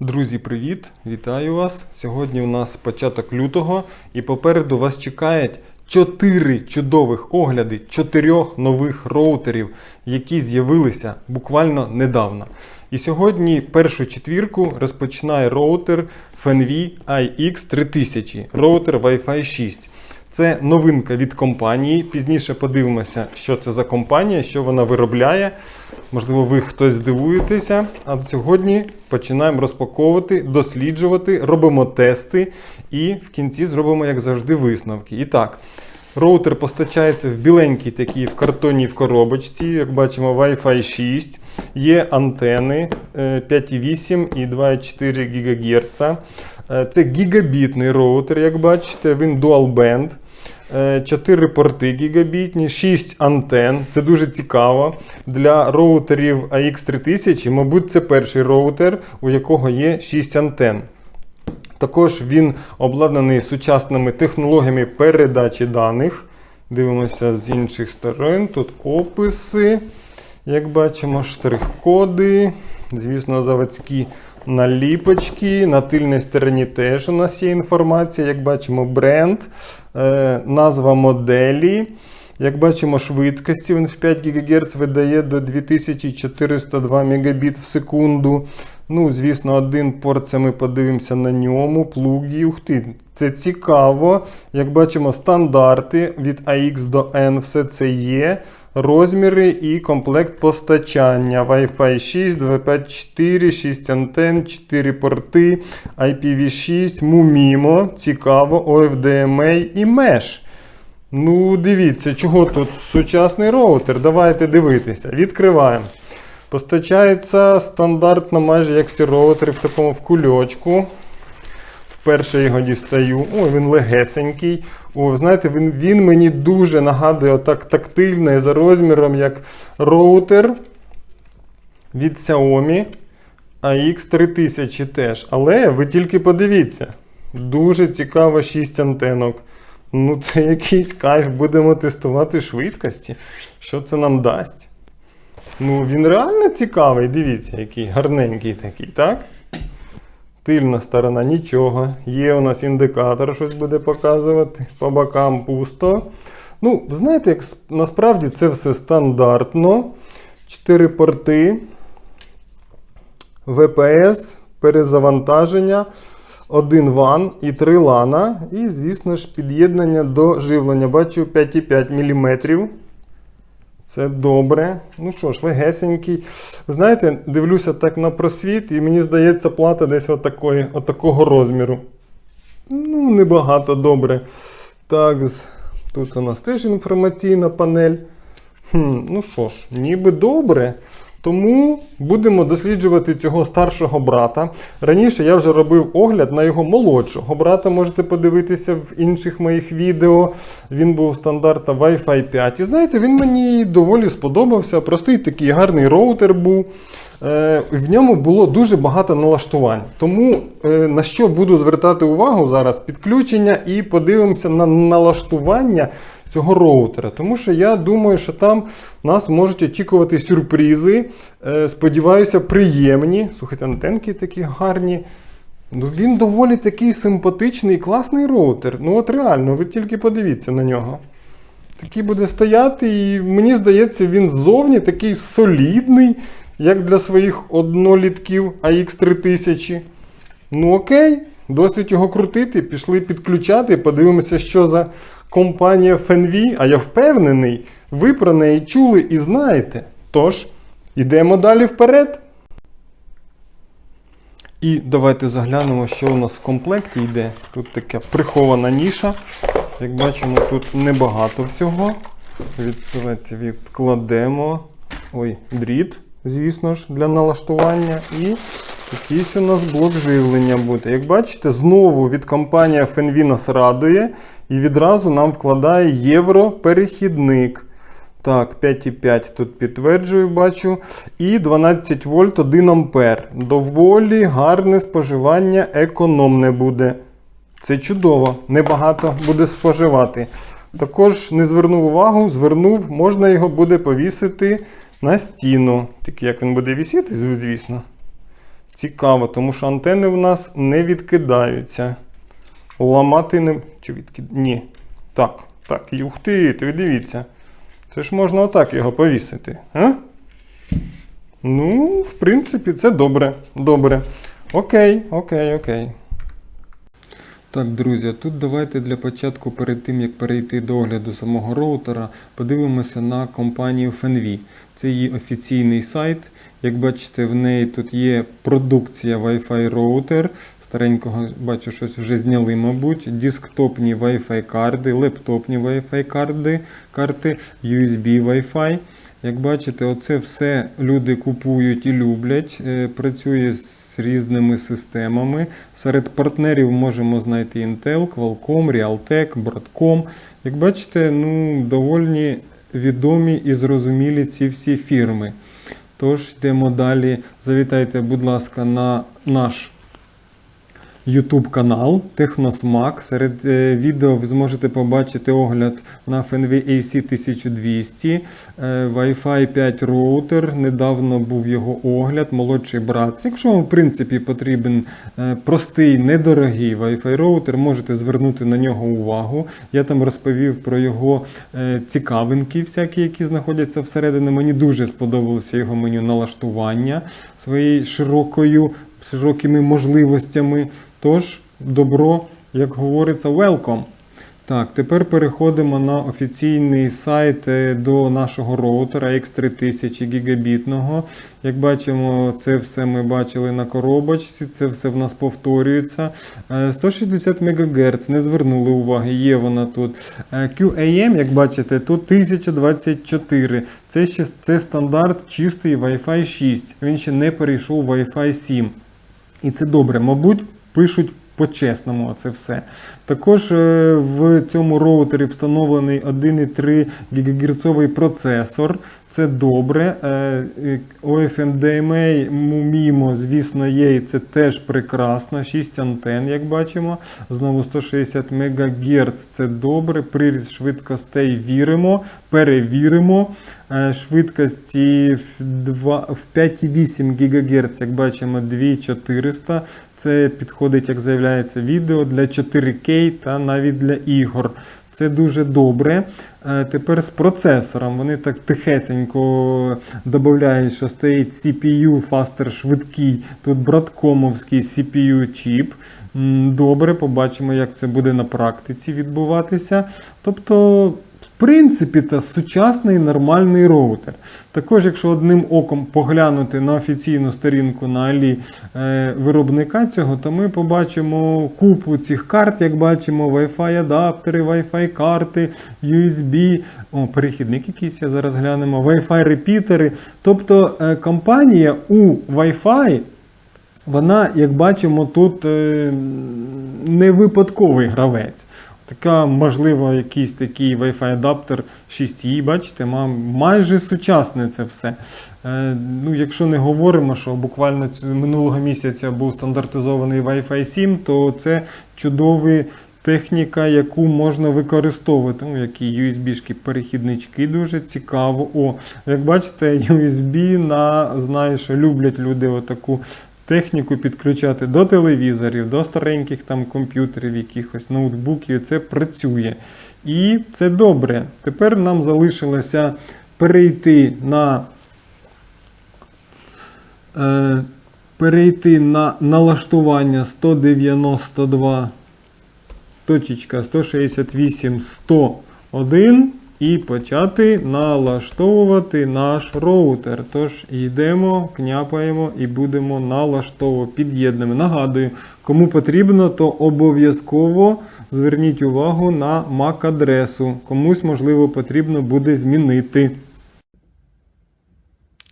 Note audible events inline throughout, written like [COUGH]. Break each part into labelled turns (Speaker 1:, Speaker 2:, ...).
Speaker 1: Друзі, привіт! Вітаю вас! Сьогодні у нас початок лютого і попереду вас чекають 4 чудових огляди чотирьох нових роутерів, які з'явилися буквально недавно. І сьогодні першу четвірку розпочинає роутер FNV IX3000, роутер Wi-Fi 6. Це новинка від компанії. Пізніше подивимося, що це за компанія, що вона виробляє. Можливо, ви хтось здивуєтеся. А сьогодні починаємо розпаковувати, досліджувати, робимо тести і в кінці зробимо, як завжди, висновки. І так, роутер постачається в біленькій такій в картонній в коробочці. Як бачимо, Wi-Fi 6. Є антени е, 5,8 і 2,4 ГГц. Е, Це гігабітний роутер, як бачите, він dual band. 4 порти гігабітні, 6 антен. Це дуже цікаво. Для роутерів AX3000, мабуть, це перший роутер, у якого є 6 антен. Також він обладнаний сучасними технологіями передачі даних. Дивимося з інших сторон. Тут описи, як бачимо, штрих-коди. Звісно, заводські наліпочки. На тильній стороні теж у нас є інформація. Як бачимо, бренд, е, назва моделі. Як бачимо, швидкості він в 5 ГГц видає до 2402 Мбіт в секунду. Ну, звісно, один порт це ми подивимося на ньому. Плуги. Ух ти, це цікаво. Як бачимо, стандарти від AX до N, все це є. Розміри і комплект постачання. Wi-Fi 6, 254, 6 антен, 4 порти, IPv6, MUMIMO, цікаво, OFDMA і Mesh. Ну, дивіться, чого тут сучасний роутер. Давайте дивитися. Відкриваємо. Постачається стандартно, майже як всі роутери в такому в кульочку. Вперше його дістаю. Ой, він легесенький. О, знаєте, він, він мені дуже нагадує отак тактильно і за розміром, як роутер від Xiaomi AX3000 теж. Але ви тільки подивіться. Дуже цікаво 6 антенок. Ну, це якийсь кайф, будемо тестувати швидкості. Що це нам дасть? Ну, він реально цікавий, дивіться, який гарненький такий, так? Тильна сторона нічого. Є у нас індикатор, щось буде показувати. По бокам пусто. Ну, знаєте, як насправді це все стандартно. Чотири порти. VPS, перезавантаження, один ван і три лана. І, звісно ж, під'єднання до живлення. Бачу 5,5 мм. Це добре. Ну що ж, легесенький. Знаєте, дивлюся так на просвіт, і мені здається, плата десь отакої, отакого розміру. Ну, небагато добре. Так, тут у нас теж інформаційна панель. Хм, ну що ж, ніби добре. Тому будемо досліджувати цього старшого брата. Раніше я вже робив огляд на його молодшого брата. Можете подивитися в інших моїх відео. Він був стандарта Wi-Fi 5. І знаєте, він мені доволі сподобався. Простий такий гарний роутер був. Е, В ньому було дуже багато налаштувань. Тому е, на що буду звертати увагу зараз підключення і подивимося на налаштування цього роутера. Тому що я думаю, що там нас можуть очікувати сюрпризи. Е, Сподіваюся, приємні. Слухайте, антенки такі гарні. Ну, він доволі такий симпатичний, класний роутер. Ну от реально, ви тільки подивіться на нього. Такий буде стояти, і мені здається, він ззовні такий солідний, як для своїх однолітків AX3000. Ну окей, досить його крутити, пішли підключати, подивимося, що за компанія FNV, а я впевнений, ви про неї чули і знаєте. Тож, йдемо далі вперед. І давайте заглянемо, що у нас в комплекті йде. Тут така прихована ніша. Як бачимо, тут небагато всього. Від, давайте відкладемо. Ой, дріт, звісно ж, для налаштування. І якийсь у нас блок живлення буде. Як бачите, знову від компанії FNV нас радує. І відразу нам вкладає європерехідник. Так, 5,5 тут підтверджую, бачу. І 12 вольт 1 ампер. Доволі гарне споживання, економне буде. Це чудово, небагато буде споживати. Також не звернув увагу, звернув, можна його буде повісити на стіну. Тільки як він буде вісіти, звісно. Цікаво, тому що антени в нас не відкидаються. Ламати не. Чи відкид... Ні. Так, так, ух ти, ти дивіться. Це ж можна отак його повісити. А? Ну, в принципі, це добре. Добре. Окей, окей, окей. Так, друзі, тут давайте для початку, перед тим як перейти до огляду самого роутера, подивимося на компанію FenV. Це її офіційний сайт. Як бачите, в неї тут є продукція Wi-Fi роутер. Старенького бачу, щось вже зняли, мабуть. Десктопні Wi-Fi карти, лептопні Wi-Fi карти, карти USB Wi-Fi. Як бачите, оце все люди купують і люблять. Е, Працює з різними системами. Серед партнерів можемо знайти Intel, Qualcomm, Realtek, Broadcom. Як бачите, ну, доволі відомі і зрозумілі ці всі фірми. Тож йдемо далі. Завітайте, будь ласка, на наш YouTube канал Техносмак. Серед е, відео ви зможете побачити огляд на FNV AC 1200, е, Wi-Fi 5 роутер. Недавно був його огляд, молодший брат. Якщо вам в принципі потрібен е, простий, недорогий Wi-Fi роутер, можете звернути на нього увагу. Я там розповів про його цікавинки, всякі, які знаходяться всередині. Мені дуже сподобалося його меню налаштування своєю широкою широкими можливостями. Тож, добро, як говориться, welcome. Так, тепер переходимо на офіційний сайт е, до нашого роутера X3000 гігабітного. Як бачимо, це все ми бачили на коробочці, це все в нас повторюється. Е, 160 МГц, не звернули уваги, є вона тут. Е, QAM, як бачите, тут 1024. Це, ще, це стандарт чистий Wi-Fi 6. Він ще не перейшов Wi-Fi 7. І це добре, мабуть, пишуть по-чесному це все. Також е, в цьому роутері встановлений 1,3 ГГц процесор. Це добре. Е, е, OFMDMA, MIMO, звісно, є, і це теж прекрасно. 6 антен, як бачимо. Знову 160 МГц. Це добре. Приріст швидкостей віримо, перевіримо. Е, Швидкості в 5,8 ГГц, як бачимо, 2400. Це підходить, як заявляється, відео для 4К та навіть для ігор. Це дуже добре. Е, Тепер з процесором. Вони так тихесенько додають, що стоїть CPU Faster швидкий. Тут браткомовський CPU чіп. Добре, побачимо, як це буде на практиці відбуватися. Тобто. В принципі, та сучасний нормальний роутер. Також, якщо одним оком поглянути на офіційну сторінку на Алі е, виробника цього, то ми побачимо купу цих карт, як бачимо, Wi-Fi адаптери, Wi-Fi карти, USB, о, перехідник якийсь я зараз глянемо, Wi-Fi репітери. Тобто е, компанія у Wi-Fi вона, як бачимо, тут е, не випадковий гравець. Така, можливо, якийсь такий Wi-Fi адаптер 6E, бачите, майже сучасне це все. Е, ну, якщо не говоримо, що буквально минулого місяця був стандартизований Wi-Fi 7, то це чудова техніка, яку можна використовувати. Ну, які USB-шки, перехіднички дуже цікаво. О, як бачите, USB на знаю, люблять люди отаку техніку підключати до телевізорів, до стареньких там комп'ютерів, якихось ноутбуків. Це працює. І це добре. Тепер нам залишилося перейти на. Е, перейти на налаштування 192 точечка 168 101 і почати налаштовувати наш роутер. Тож йдемо, княпаємо і будемо налаштовувати, під'єднуємо. Нагадую, кому потрібно, то обов'язково зверніть увагу на MAC-адресу. Комусь, можливо, потрібно буде змінити.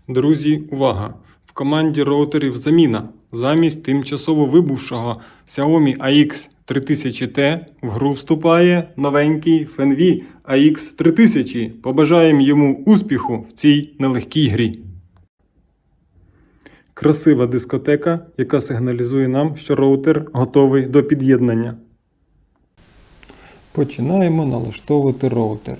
Speaker 1: Друзі, увага! В команді роутерів заміна. Замість тимчасово вибувшого Xiaomi AX 3000T в гру вступає новенький FenV AX 3000. Побажаємо йому успіху в цій нелегкій грі. Красива дискотека, яка сигналізує нам, що роутер готовий до під'єднання. Починаємо налаштовувати роутер.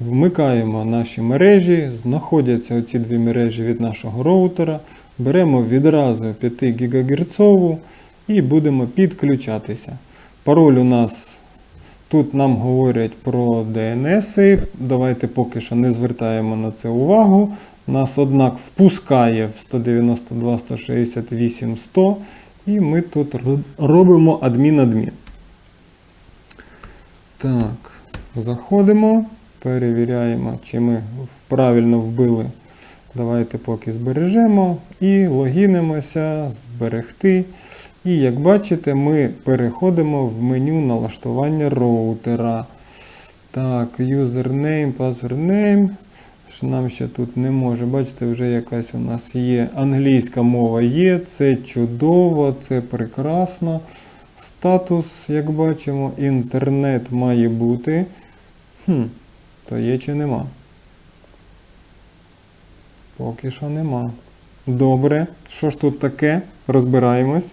Speaker 1: Вмикаємо наші мережі, знаходяться оці дві мережі від нашого роутера. беремо відразу 5 ГГц і будемо підключатися. Пароль у нас тут нам говорять про DNS. Давайте поки що не звертаємо на це увагу. Нас, однак, впускає в 192, 168, 100. І ми тут робимо адмін-адмін. Так, заходимо, перевіряємо, чи ми правильно вбили. Давайте поки збережемо і логінимося, зберегти. І як бачите, ми переходимо в меню налаштування роутера. Так, username, password що Нам ще тут не може. Бачите, вже якась у нас є англійська мова є. Це чудово, це прекрасно. Статус, як бачимо, інтернет має бути. Хм, то є чи нема? Поки що нема. Добре. Що ж тут таке? Розбираємось.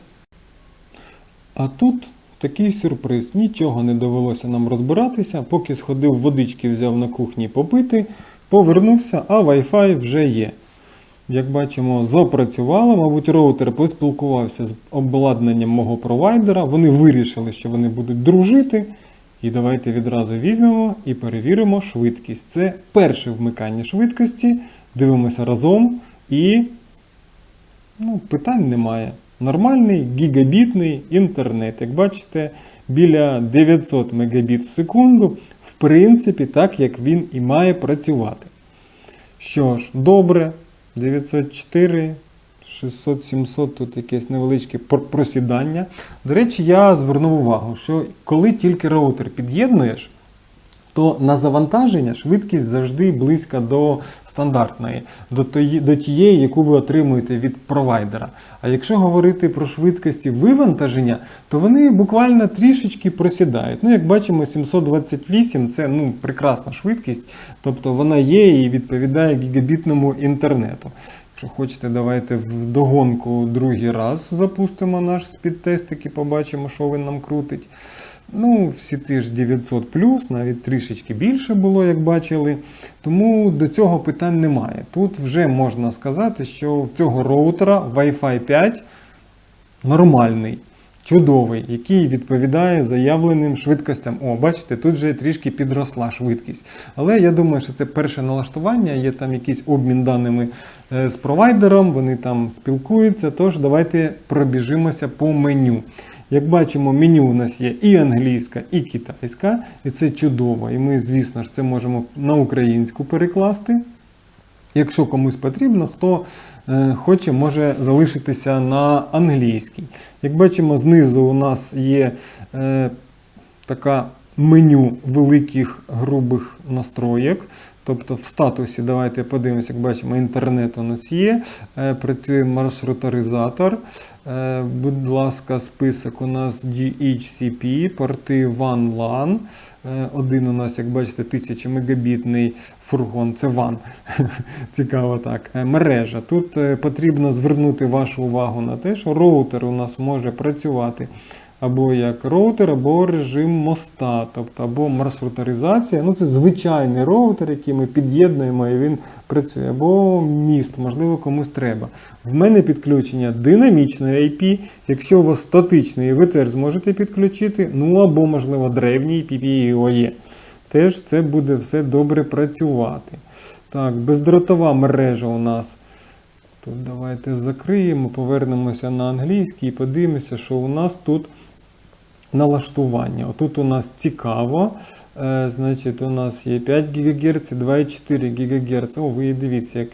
Speaker 1: А тут такий сюрприз. Нічого не довелося нам розбиратися. Поки сходив водички, взяв на кухні попити, повернувся, а Wi-Fi вже є. Як бачимо, запрацювало, мабуть, роутер поспілкувався з обладнанням мого провайдера. Вони вирішили, що вони будуть дружити. І давайте відразу візьмемо і перевіримо швидкість. Це перше вмикання швидкості. Дивимося разом і ну, питань немає. Нормальний гігабітний інтернет. Як бачите, біля 900 Мбіт в секунду, в принципі, так як він і має працювати. Що ж, добре, 904, 600, 700, тут якесь невеличке просідання. До речі, я звернув увагу, що коли тільки роутер під'єднуєш, то на завантаження швидкість завжди близька до стандартної, до, до тієї, яку ви отримуєте від провайдера. А якщо говорити про швидкості вивантаження, то вони буквально трішечки просідають. Ну, як бачимо, 728 це ну, прекрасна швидкість, тобто вона є і відповідає гігабітному інтернету. Якщо хочете, давайте в догонку другий раз запустимо наш спідтестик і побачимо, що він нам крутить. Ну, всі ті ж 900 навіть трішечки більше було, як бачили. Тому до цього питань немає. Тут вже можна сказати, що в цього роутера Wi-Fi 5 нормальний, чудовий, який відповідає заявленим швидкостям. О, бачите, тут вже трішки підросла швидкість. Але я думаю, що це перше налаштування, є там якийсь обмін даними е, з провайдером, вони там спілкуються. Тож давайте пробіжимося по меню. Як бачимо, меню у нас є і англійська, і китайська, і це чудово. І ми, звісно ж, це можемо на українську перекласти. Якщо комусь потрібно, хто е, хоче, може залишитися на англійській. Як бачимо, знизу у нас є е, така меню великих грубих настроєк. Тобто в статусі, давайте подивимося, як бачимо, інтернет у нас є, е, працює маршрутаризатор. Е, Будь ласка, список у нас DHCP, порти WAN LAN. Е, Один у нас, як бачите, 1000 мегабітний фургон, це WAN. [LAUGHS] Цікаво так. Мережа. Тут потрібно звернути вашу увагу на те, що роутер у нас може працювати або як роутер, або режим моста, тобто або маршрутаризація. Ну, це звичайний роутер, який ми під'єднуємо і він працює, або міст, можливо, комусь треба. В мене підключення динамічної IP. Якщо у вас статичний, ви теж зможете підключити, ну або, можливо, древній PPIoE. Теж це буде все добре працювати. Так, бездротова мережа у нас. Тут давайте закриємо, повернемося на англійський і подивимося, що у нас тут налаштування. Отут у нас цікаво. Е, значить, у нас є 5 ГГц і 2,4 ГГц. О, ви дивіться, як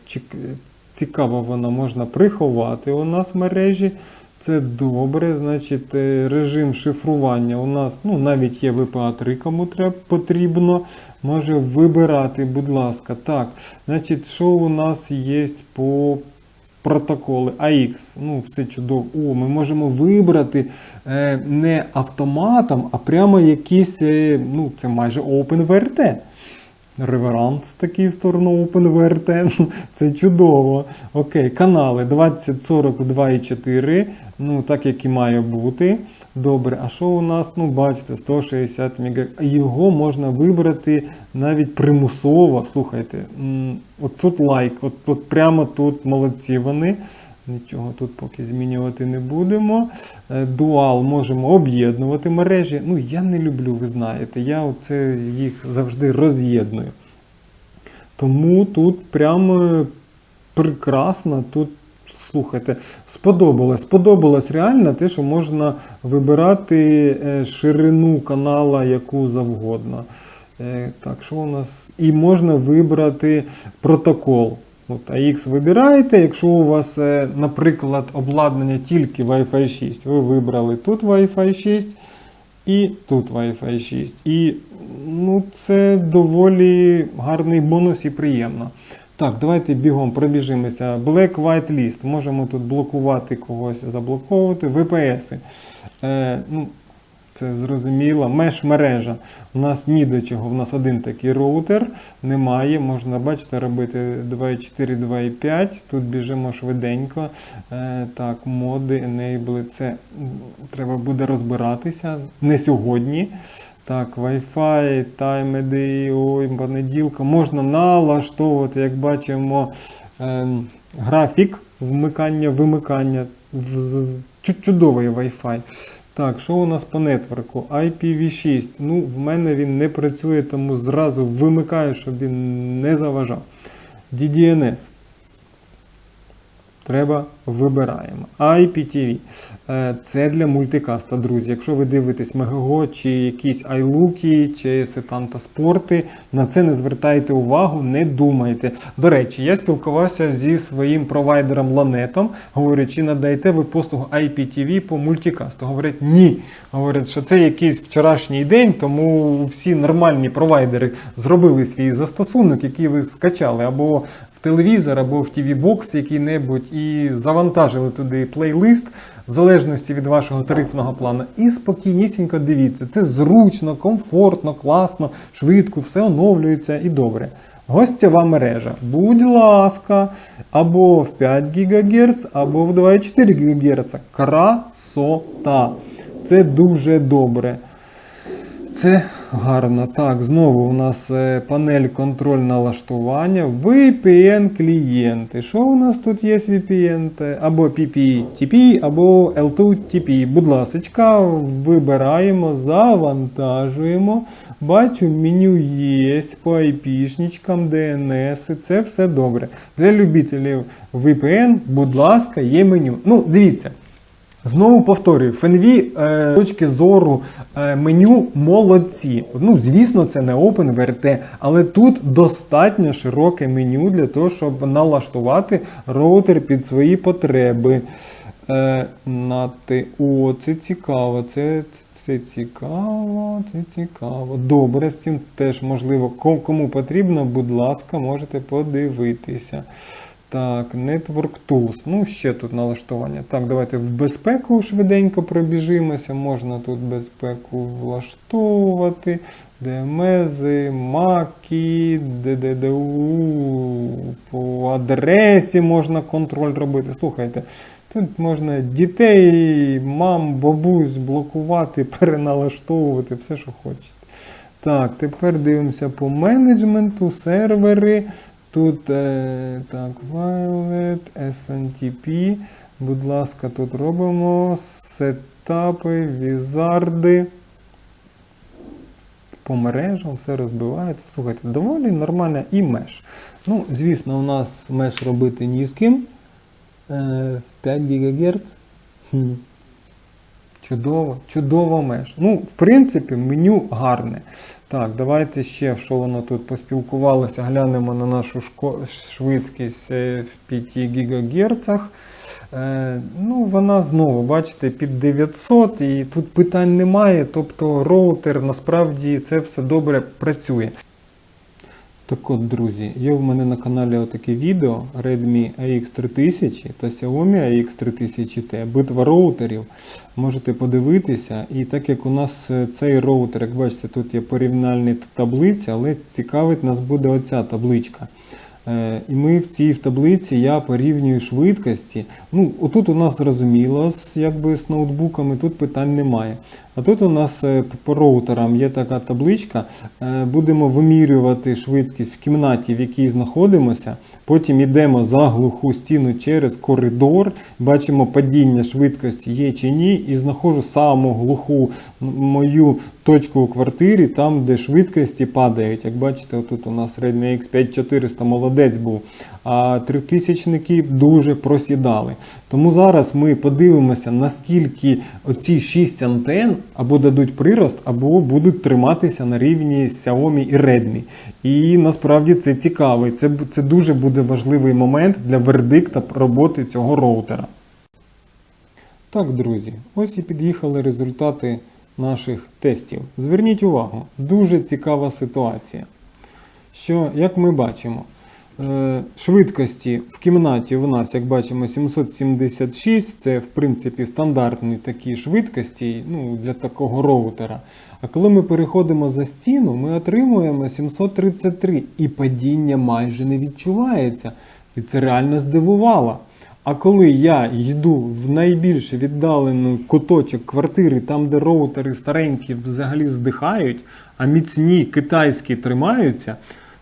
Speaker 1: цікаво воно можна приховати у нас в мережі. Це добре, значить, е, режим шифрування у нас ну, навіть є VPA3, кому треба, потрібно. Може вибирати, будь ласка. Так, значить, що у нас є по протоколи AX, ну все чудово. О, ми можемо вибрати е, не автоматом, а прямо якийсь, е, ну це майже OpenVRT. Реверанс такий в сторону OpenVRT. [LAUGHS] Це чудово. Окей, канали 2042,4. Ну, так як і має бути. Добре, а що у нас? Ну, бачите, 160 МГц. Його можна вибрати навіть примусово. Слухайте, от тут лайк, от, от прямо тут молодці вони. Нічого тут поки змінювати не будемо. Е, Дуал можемо об'єднувати мережі. Ну, я не люблю, ви знаєте, я оце їх завжди роз'єдную. Тому тут прямо прекрасно. Тут, слухайте, сподобалось. Сподобалось реально те, що можна вибирати е, ширину канала яку завгодно. Е, Так, що у нас? І можна вибрати протокол. От AX вибираєте, якщо у вас, е, наприклад, обладнання тільки Wi-Fi 6, ви вибрали тут Wi-Fi 6 і тут Wi-Fi 6. І ну, це доволі гарний бонус і приємно. Так, давайте бігом пробіжимося. Black White List. Можемо тут блокувати когось, заблоковувати. VPS. Е, ну, це зрозуміло. Меш мережа. У нас ні до чого. У нас один такий роутер. Немає. Можна, бачите, робити 2.4, 2.5. Тут біжимо швиденько. Е, так, моди, enable. Це треба буде розбиратися. Не сьогодні. Так, Wi-Fi, ID, ой, понеділка. Можна налаштовувати, як бачимо, ем, графік вмикання-вимикання. В- з- Чудовий Wi-Fi. Так, що у нас по нетворку? IPv6. Ну, в мене він не працює, тому зразу вимикаю, щоб він не заважав. DDNS. Треба вибираємо. IPTV. Е, Це для мультикаста, друзі. Якщо ви дивитесь Мегаго, чи якісь iLook, чи Сетанта Спорти, на це не звертайте увагу, не думайте. До речі, я спілкувався зі своїм провайдером Ланетом, говорять, чи надаєте ви послугу IPTV по мультикасту. Говорять, ні. Говорять, що це якийсь вчорашній день, тому всі нормальні провайдери зробили свій застосунок, який ви скачали або в телевізор або в TV бокс який-небудь і завантажили туди плейлист в залежності від вашого тарифного плану. І спокійнісінько дивіться. Це зручно, комфортно, класно, швидко, все оновлюється і добре. Гостєва мережа. Будь ласка, або в 5 ГГц, або в 2,4 ГГц. Красота. Це дуже добре. Це гарно. Так, знову у нас е, панель контроль налаштування. VPN клієнти. Що у нас тут є VPN? Або PPTP, або L2TP. Будь ласка, вибираємо, завантажуємо. Бачу, меню є по IP-шничкам, DNS. Це все добре. Для любителів VPN, будь ласка, є меню. Ну, дивіться. Знову повторюю, е, з точки зору е, меню молодці. Ну, звісно, це не OpenVRT, але тут достатньо широке меню для того, щоб налаштувати роутер під свої потреби. Е, нати. О, це цікаво, це, це цікаво, це цікаво. Добре, з цим теж можливо. Кому потрібно, будь ласка, можете подивитися. Так, Network Tools. Ну, ще тут налаштування. Так, давайте в безпеку швиденько пробіжимося. Можна тут безпеку влаштовувати. ДМЗ, Маки, ДДДУ, по адресі можна контроль робити. Слухайте, тут можна дітей, мам, бабусь блокувати, [LAUGHS] переналаштовувати, все, що хочете. Так, тепер дивимося по менеджменту, сервери. Тут е, так, Violet, SNTP. Будь ласка, тут робимо сетапи, візарди. По мережам все розбивається. Слухайте, доволі нормально і меш. Ну, звісно, у нас меш робити ні з ким. Е, в 5 ГГц. Чудово, чудово меж. Ну, в принципі, меню гарне. Так, давайте ще, що воно тут поспілкувалося, глянемо на нашу швидкість е, в 5 ГГц. Е, ну, вона знову, бачите, під 900 і тут питань немає. Тобто роутер насправді це все добре працює. Так от, друзі, є в мене на каналі отаке відео Redmi AX3000 та Xiaomi AX3000T, битва роутерів. Можете подивитися. І так як у нас е, цей роутер, як бачите, тут є порівняльні таблиці, але цікавить нас буде оця табличка. Е, І ми в цій таблиці я порівнюю швидкості. Ну, отут у нас зрозуміло, якби з ноутбуками, тут питань немає. А тут у нас е, по роутерам є така табличка. Е, Будемо вимірювати швидкість в кімнаті, в якій знаходимося. Потім йдемо за глуху стіну через коридор, бачимо падіння швидкості є чи ні, і знаходжу саму глуху мою точку у квартирі, там, де швидкості падають. Як бачите, тут у нас Redmi X5400 молодець був. А тритисячники дуже просідали. Тому зараз ми подивимося, наскільки оці 6 антен або дадуть прирост, або будуть триматися на рівні Xiaomi і Redmi. І насправді це цікавий. Це, це дуже буде важливий момент для вердикта роботи цього роутера. Так, друзі, ось і під'їхали результати наших тестів. Зверніть увагу, дуже цікава ситуація. Що, як ми бачимо, е, швидкості в кімнаті в нас, як бачимо, 776, це в принципі стандартні такі швидкості ну, для такого роутера. А коли ми переходимо за стіну, ми отримуємо 733 і падіння майже не відчувається. І це реально здивувало. А коли я йду в найбільш віддалений куточок квартири, там, де роутери старенькі взагалі здихають, а міцні китайські тримаються,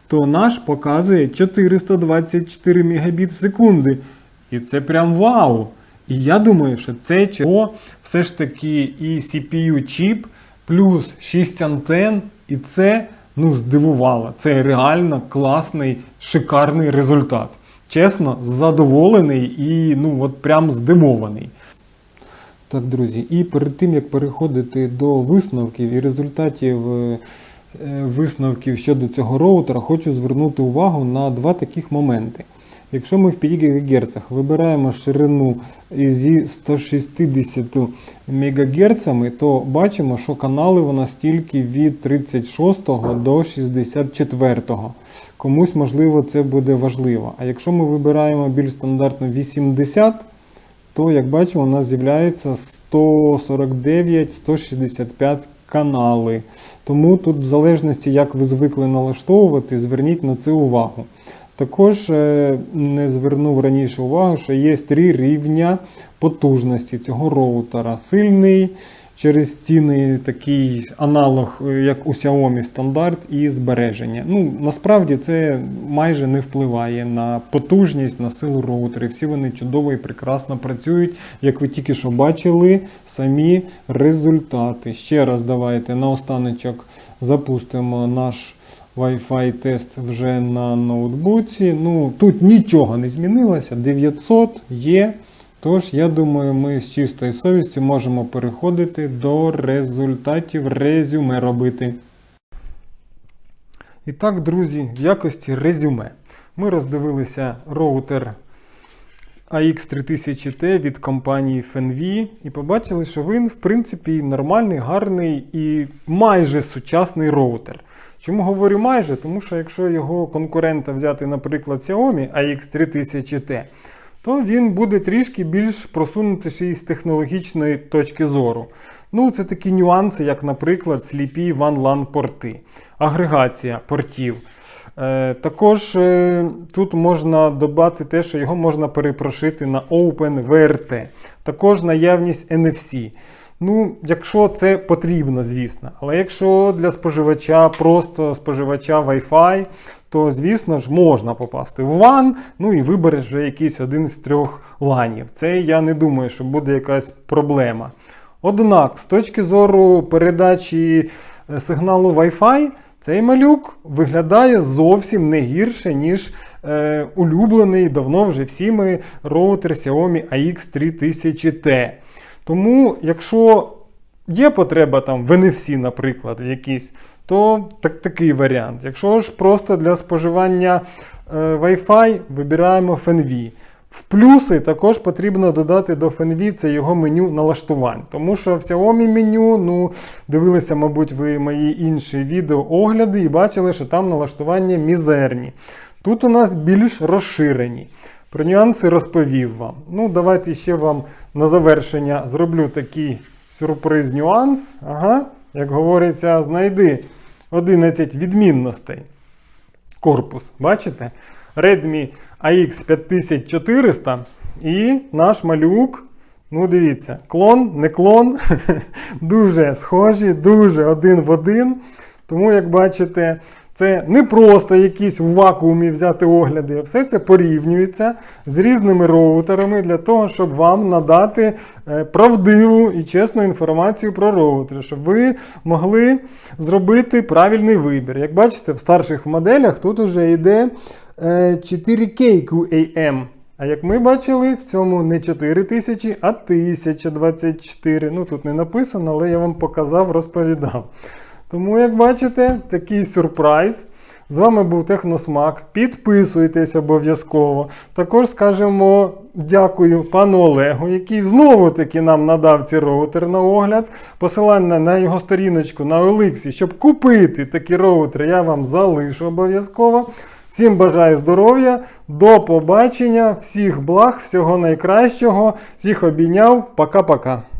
Speaker 1: то наш показує 424 Мбіт в секунди. І це прям вау! І я думаю, що це чого все ж таки і CPU чіп, плюс 6 антен, і це ну, здивувало. Це реально класний, шикарний результат. Чесно, задоволений і ну от прям здивований. Так, друзі, і перед тим як переходити до висновків і результатів е, е, висновків щодо цього роутера, хочу звернути увагу на два таких моменти. Якщо ми в 5 ГГц вибираємо ширину зі 160 МГц, то бачимо, що канали у нас тільки від 36 до 64. Комусь, можливо, це буде важливо. А якщо ми вибираємо більш стандартно 80, то, як бачимо, у нас з'являється 149-165 канали. Тому тут, в залежності, як ви звикли налаштовувати, зверніть на це увагу. Також е, не звернув раніше увагу, що є три рівня потужності цього роутера. Сильний через стіни такий аналог, е, як у Xiaomi стандарт, і збереження. Ну, насправді це майже не впливає на потужність, на силу роутерів. Всі вони чудово і прекрасно працюють, як ви тільки що бачили, самі результати. Ще раз давайте наостаночок запустимо наш. Wi-Fi тест вже на ноутбуці. Ну, тут нічого не змінилося. 900 є. Тож, я думаю, ми з чистою совістю можемо переходити до результатів резюме робити. І так, друзі, в якості резюме. Ми роздивилися роутер AX3000T від компанії FenV і побачили, що він, в принципі, нормальний, гарний і майже сучасний роутер. Чому говорю майже? Тому що якщо його конкурента взяти, наприклад, Xiaomi AX3000T, то він буде трішки більш просунутіший з технологічної точки зору. Ну, це такі нюанси, як, наприклад, сліпі WAN-LAN порти, агрегація портів. Е, також е, тут можна додати те, що його можна перепрошити на OpenVRT. Також наявність NFC. Ну, якщо це потрібно, звісно. Але якщо для споживача, просто споживача Wi-Fi, то, звісно ж, можна попасти в WAN, ну і вибереш вже якийсь один з трьох ланів. Це я не думаю, що буде якась проблема. Однак, з точки зору передачі е, сигналу Wi-Fi, цей малюк виглядає зовсім не гірше, ніж е, улюблений давно вже всіми роутер Xiaomi AX3000T. Тому, якщо є потреба там в NFC, наприклад, в якійсь, то так, такий варіант. Якщо ж просто для споживання е, Wi-Fi, вибираємо FenV. В плюси також потрібно додати до FenV це його меню налаштувань. Тому що в Xiaomi меню, ну, дивилися, мабуть, ви мої інші відео огляди і бачили, що там налаштування мізерні. Тут у нас більш розширені. Про нюанси розповів вам. Ну, давайте ще вам на завершення зроблю такий сюрприз-нюанс. Ага, як говориться, знайди 11 відмінностей. Корпус, бачите? Redmi AX 5400 і наш малюк. Ну, дивіться, клон, не клон, [LAUGHS] дуже схожі, дуже один в один. Тому, як бачите, це не просто якісь в вакуумі взяти огляди, а все це порівнюється з різними роутерами для того, щоб вам надати е, правдиву і чесну інформацію про роутери, щоб ви могли зробити правильний вибір. Як бачите, в старших моделях тут вже йде е, 4K QAM. А як ми бачили, в цьому не 4000, а 1024. Ну тут не написано, але я вам показав, розповідав. Тому, як бачите, такий сюрприз. З вами був Техносмак. Підписуйтесь обов'язково. Також скажемо дякую пану Олегу, який знову таки нам надав ці роутери на огляд. Посилання на його сторіночку на Олексі, щоб купити такі роутери, я вам залишу обов'язково. Всім бажаю здоров'я, до побачення, всіх благ, всього найкращого, всіх обійняв. Пока-пока.